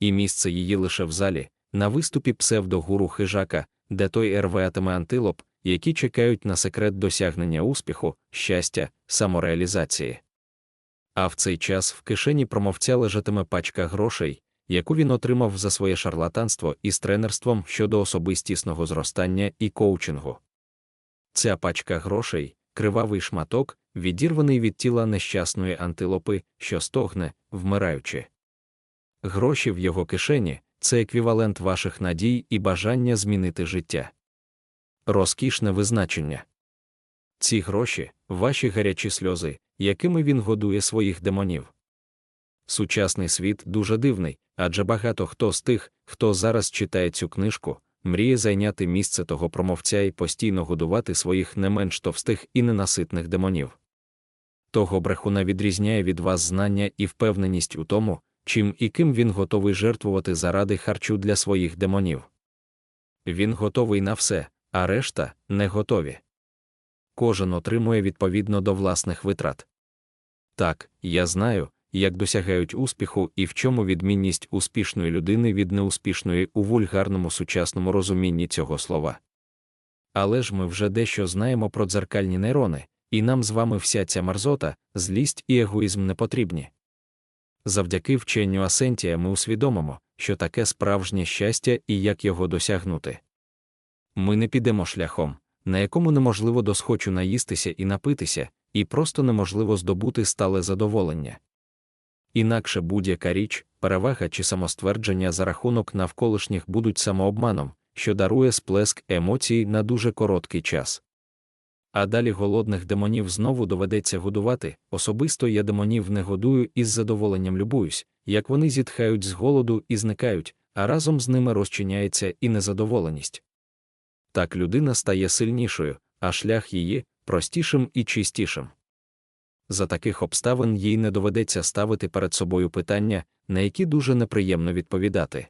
і місце її лише в залі, на виступі псевдогуру хижака, де той рватиме антилоп, які чекають на секрет досягнення успіху, щастя, самореалізації. А в цей час в кишені промовця лежатиме пачка грошей, яку він отримав за своє шарлатанство із тренерством щодо особистісного зростання і коучингу. Ця пачка грошей кривавий шматок, відірваний від тіла нещасної антилопи, що стогне, вмираючи. Гроші в його кишені це еквівалент ваших надій і бажання змінити життя. Розкішне визначення. Ці гроші ваші гарячі сльози, якими він годує своїх демонів. Сучасний світ дуже дивний, адже багато хто з тих, хто зараз читає цю книжку, мріє зайняти місце того промовця і постійно годувати своїх не менш товстих і ненаситних демонів. Того брехуна відрізняє від вас знання і впевненість у тому, чим і ким він готовий жертвувати заради харчу для своїх демонів. Він готовий на все, а решта не готові. Кожен отримує відповідно до власних витрат. Так, я знаю, як досягають успіху і в чому відмінність успішної людини від неуспішної у вульгарному сучасному розумінні цього слова. Але ж ми вже дещо знаємо про дзеркальні нейрони, і нам з вами вся ця марзота, злість і егоїзм не потрібні. Завдяки вченню Асентія ми усвідомимо, що таке справжнє щастя і як його досягнути. Ми не підемо шляхом, на якому неможливо досхочу наїстися і напитися, і просто неможливо здобути стале задоволення. Інакше будь-яка річ, перевага чи самоствердження за рахунок навколишніх будуть самообманом, що дарує сплеск емоцій на дуже короткий час. А далі голодних демонів знову доведеться годувати. Особисто я демонів не годую і з задоволенням любуюсь, як вони зітхають з голоду і зникають, а разом з ними розчиняється і незадоволеність. Так людина стає сильнішою, а шлях її простішим і чистішим. За таких обставин їй не доведеться ставити перед собою питання, на які дуже неприємно відповідати.